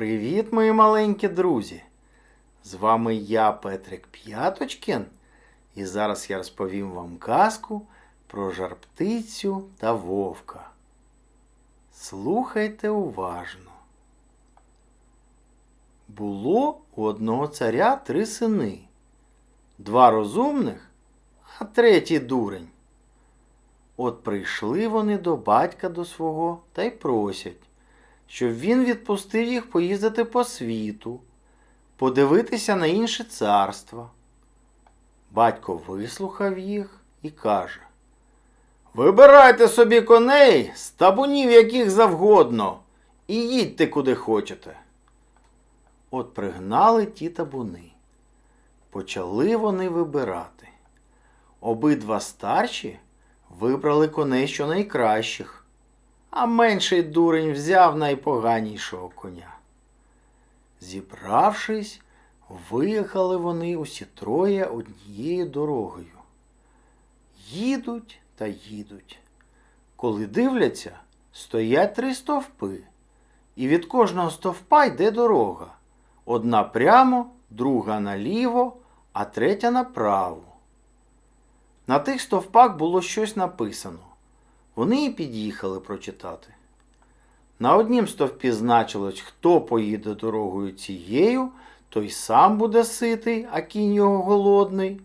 Привіт, мої маленькі друзі! З вами я, Петрик П'яточкін, і зараз я розповім вам казку про жарптицю та вовка. Слухайте уважно. Було у одного царя три сини, два розумних, а третій дурень. От прийшли вони до батька до свого та й просять щоб він відпустив їх поїздити по світу, подивитися на інше царства. Батько вислухав їх і каже: Вибирайте собі коней з табунів яких завгодно, і їдьте куди хочете. От пригнали ті табуни. Почали вони вибирати. Обидва старші вибрали коней щонайкращих а менший дурень взяв найпоганішого коня. Зібравшись, виїхали вони усі троє однією дорогою. Їдуть та їдуть. Коли дивляться, стоять три стовпи, і від кожного стовпа йде дорога. Одна прямо, друга наліво, а третя направо. На тих стовпах було щось написано. Вони і під'їхали прочитати. На однім стовпі значилось, хто поїде дорогою цією, той сам буде ситий, а кінь його голодний.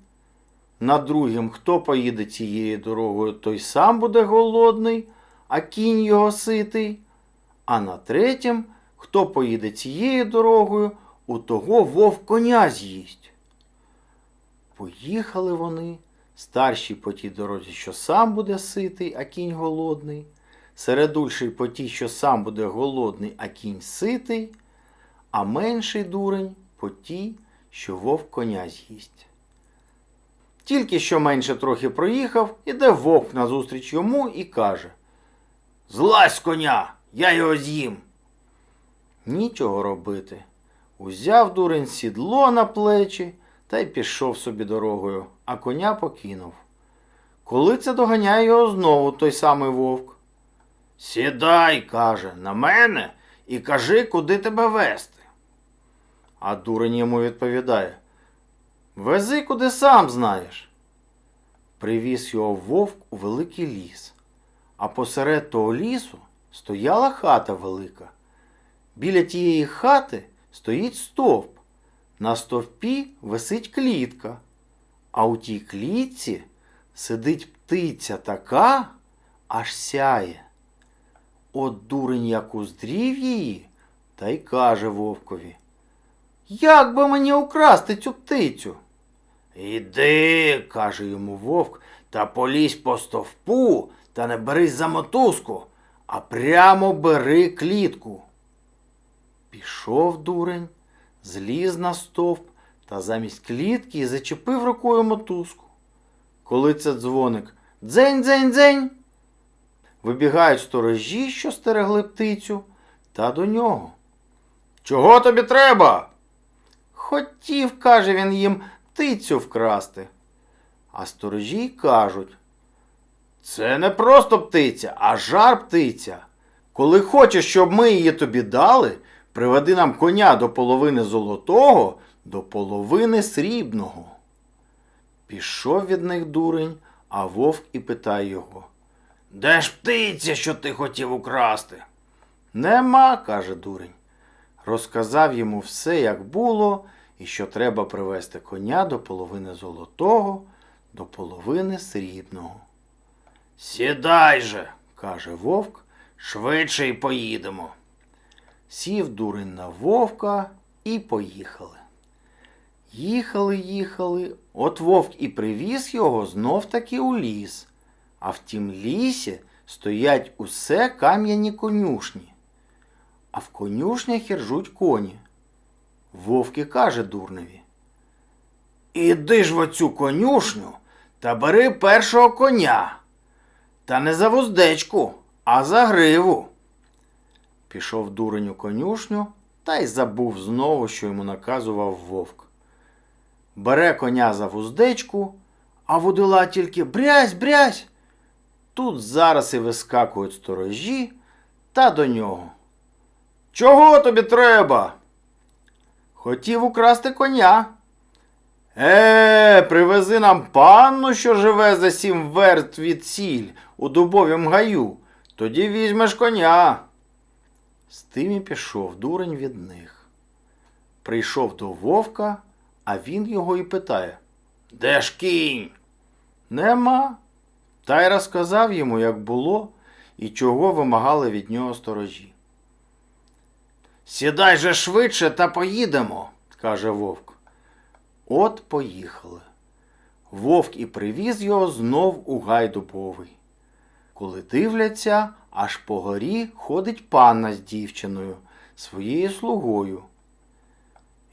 На другім, хто поїде цією дорогою, той сам буде голодний, а кінь його ситий. А на третім, хто поїде цією дорогою, у того вовк коня з'їсть. Поїхали вони старший по тій дорозі, що сам буде ситий, а кінь голодний, середульший по тій, що сам буде голодний, а кінь ситий, а менший дурень по тій, що вовк коня з'їсть. Тільки що менше трохи проїхав, іде вовк назустріч йому і каже Злазь коня, я його з'їм. Нічого робити. Узяв дурень сідло на плечі та й пішов собі дорогою, а коня покинув. Коли це доганяє його знову той самий вовк. Сідай, каже, на мене і кажи, куди тебе вести. А дурень йому відповідає Вези, куди сам знаєш. Привіз його вовк у великий ліс, а посеред того лісу стояла хата велика. Біля тієї хати стоїть стовп. На стовпі висить клітка, а у тій клітці сидить птиця така, аж сяє. От дурень як уздрів її, та й каже вовкові. Як би мені украсти цю птицю? Іди, каже йому вовк, та полізь по стовпу та не берись за мотузку, а прямо бери клітку. Пішов дурень зліз на стовп та замість клітки зачепив рукою мотузку. Коли це дзвоник дзень дзень дзень. Вибігають сторожі, що стерегли птицю, та до нього. Чого тобі треба? Хотів, каже він їм, птицю вкрасти. А сторожі кажуть. Це не просто птиця, а жар птиця. Коли хочеш, щоб ми її тобі дали, Приведи нам коня до половини золотого, до половини срібного. Пішов від них дурень, а вовк і питає його. Де ж птиця, що ти хотів украсти? Нема, каже дурень. Розказав йому все, як було, і що треба привезти коня до половини золотого, до половини срібного. Сідай же, каже вовк, швидше й поїдемо сів дурень на вовка і поїхали. Їхали, їхали, от вовк і привіз його знов таки у ліс, а в тім лісі стоять усе кам'яні конюшні, а в конюшнях іржуть коні. Вовки каже дурневі. Іди ж в оцю конюшню та бери першого коня. Та не за вуздечку, а за гриву. Пішов дурень у конюшню та й забув знову, що йому наказував вовк. Бере коня за вуздечку, а водила тільки брязь, брязь. Тут зараз і вискакують сторожі та до нього. Чого тобі треба? Хотів украсти коня. Е, привези нам панну, що живе за сім верст від сіль у дубовім гаю. Тоді візьмеш коня. З тим і пішов дурень від них. Прийшов до вовка, а він його і питає Де ж кінь? Нема. Та й розказав йому, як було і чого вимагали від нього сторожі. Сідай же швидше та поїдемо, каже вовк. От поїхали. Вовк і привіз його знов у гай дубовий. Коли дивляться, аж по горі ходить панна з дівчиною, своєю слугою.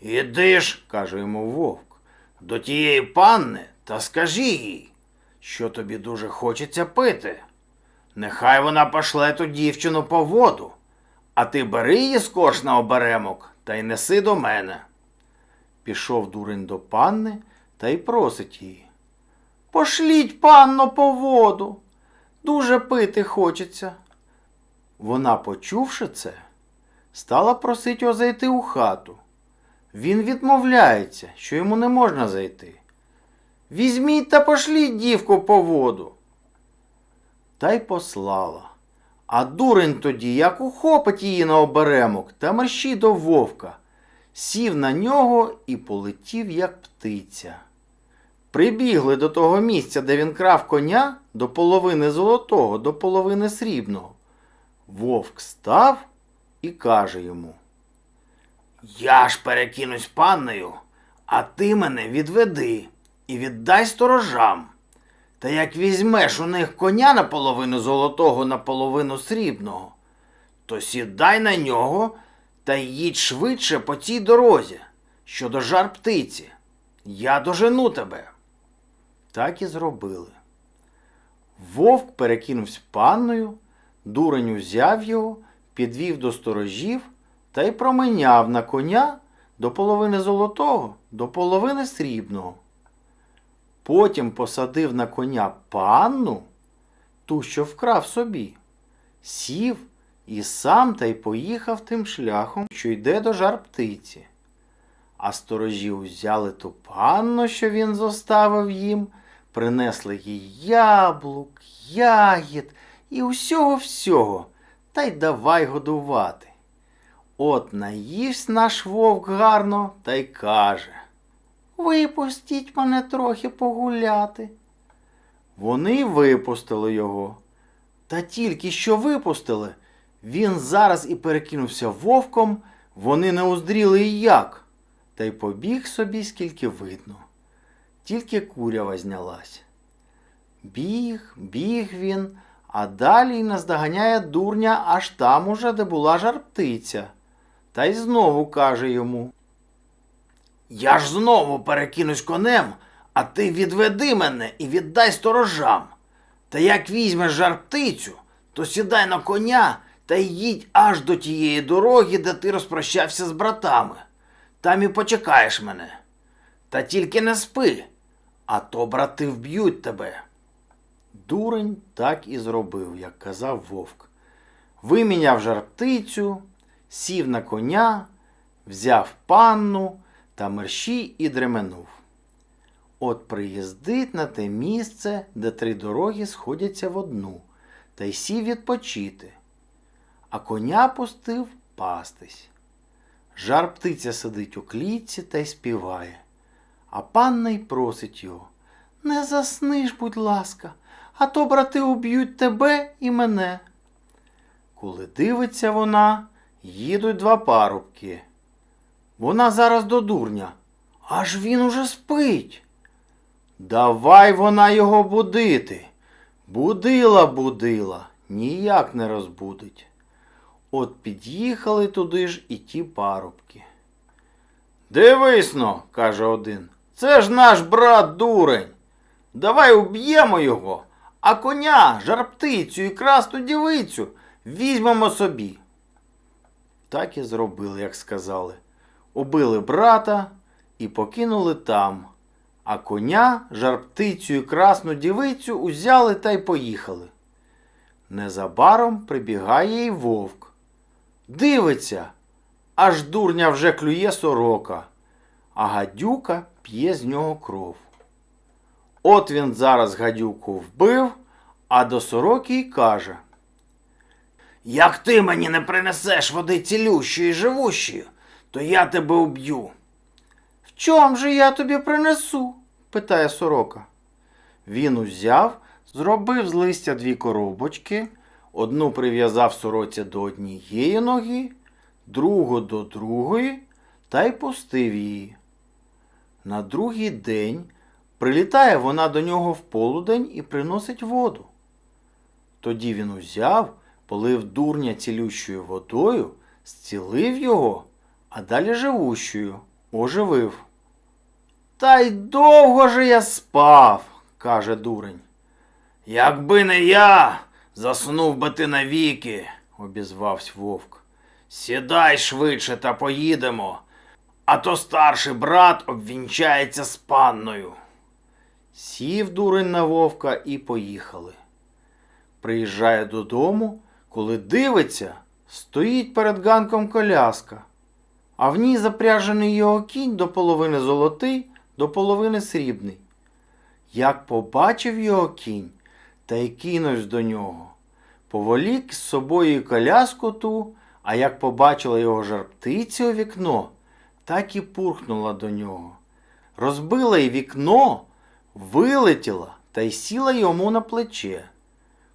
Іди ж, каже йому вовк, до тієї панни та скажи їй, що тобі дуже хочеться пити. Нехай вона пошле ту дівчину по воду, а ти бери її скош на оберемок та й неси до мене. Пішов дурень до панни та й просить її. Пошліть, панно, по воду. Дуже пити хочеться. Вона, почувши це, стала просить його зайти у хату. Він відмовляється, що йому не можна зайти. Візьміть та пошліть дівку по воду. Та й послала. А дурень тоді, як ухопить її на оберемок та мерщій до вовка, сів на нього і полетів, як птиця. Прибігли до того місця, де він крав коня до половини золотого, до половини срібного. Вовк став і каже йому: Я ж перекинусь панною, а ти мене відведи і віддай сторожам. Та як візьмеш у них коня наполовину золотого, наполовину срібного, то сідай на нього та їдь швидше по цій дорозі, що до жар птиці. Я дожену тебе. Так і зробили. Вовк перекинувся панною, дурень узяв його, підвів до сторожів та й променяв на коня до половини золотого, до половини срібного. Потім посадив на коня панну, ту, що вкрав собі, сів і сам та й поїхав тим шляхом, що йде до жар птиці. А сторожі узяли ту панну, що він зоставив їм, принесли їй яблук, ягід і усього всього, та й давай годувати. От наївсь наш вовк гарно та й каже Випустіть мене трохи погуляти. Вони випустили його. Та тільки що випустили, він зараз і перекинувся вовком, вони не уздріли і як, та й побіг собі, скільки видно. Тільки курява знялась. Біг, біг він, а далі наздоганяє дурня аж там уже, де була жар птиця. Та й знову каже йому. Я ж знову перекинусь конем, а ти відведи мене і віддай сторожам. Та як візьмеш жар птицю, то сідай на коня та й їдь аж до тієї дороги, де ти розпрощався з братами. Там і почекаєш мене. Та тільки не спи, а то брати вб'ють тебе. Дурень так і зробив, як казав вовк. Виміняв жар птицю, сів на коня, взяв панну та мерщій і дременув. От приїздить на те місце, де три дороги сходяться в одну, та й сів відпочити, а коня пустив пастись. Жар птиця сидить у клітці та й співає, а панна й просить його Не засниш, будь ласка, а то брати уб'ють тебе і мене. Коли дивиться вона, їдуть два парубки. Вона зараз до дурня, аж він уже спить. Давай вона його будити. Будила, будила, ніяк не розбудить. От під'їхали туди ж і ті парубки. Дивись но, каже один, це ж наш брат дурень. Давай уб'ємо його, а коня, жарптицю і красну дівицю візьмемо собі. Так і зробили, як сказали. Убили брата і покинули там, а коня, жарптицю і красну дівицю узяли та й поїхали. Незабаром прибігає й вовк. Дивиться, аж дурня вже клює сорока, а гадюка п'є з нього кров. От він зараз гадюку вбив, а до сороки й каже. Як ти мені не принесеш води цілющої і живущої, то я тебе уб'ю. В чом же я тобі принесу? питає сорока. Він узяв, зробив з листя дві коробочки, одну прив'язав сороці до однієї ноги, другу до другої та й пустив її. На другий день прилітає вона до нього в полудень і приносить воду. Тоді він узяв, полив дурня цілющою водою, зцілив його, а далі живущою оживив. Та й довго же я спав, каже дурень. Якби не я, заснув би ти навіки, обізвався вовк. Сідай швидше та поїдемо, а то старший брат обвінчається з панною. Сів дурень на вовка і поїхали. Приїжджає додому, коли дивиться, стоїть перед ганком коляска, а в ній запряжений його кінь до половини золотий, до половини срібний. Як побачив його кінь, та й кинувся до нього. Поволік з собою коляску ту, а як побачила його жарптиця у вікно, так і пурхнула до нього. Розбила й вікно, вилетіла та й сіла йому на плече.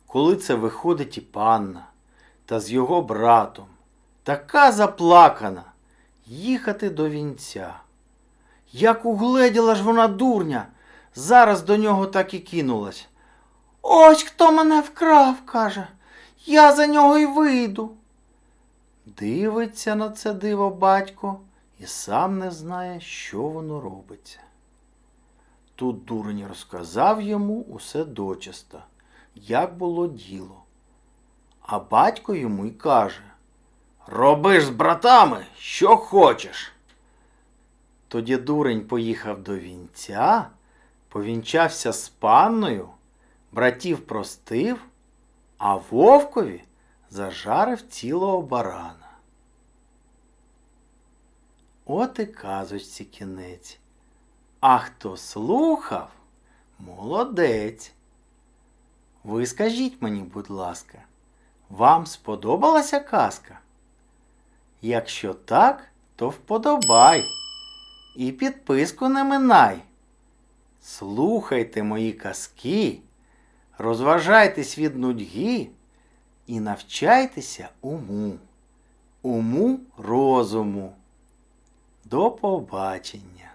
Коли це виходить і панна, та з його братом, така заплакана, їхати до вінця. Як угледіла ж вона дурня, зараз до нього так і кинулась. Ось хто мене вкрав, каже, я за нього й вийду. Дивиться на це диво батько і сам не знає, що воно робиться. Тут дурень розказав йому усе дочиста, як було діло. А батько йому й каже Роби ж з братами, що хочеш. Тоді дурень поїхав до вінця, повінчався з панною, братів простив, а вовкові зажарив цілого барана. От і казочці кінець. А хто слухав, молодець. Ви скажіть мені, будь ласка, вам сподобалася казка? Якщо так, то вподобай і підписку не минай. Слухайте мої казки, розважайтесь від нудьги і навчайтеся уму, уму розуму. До побачення!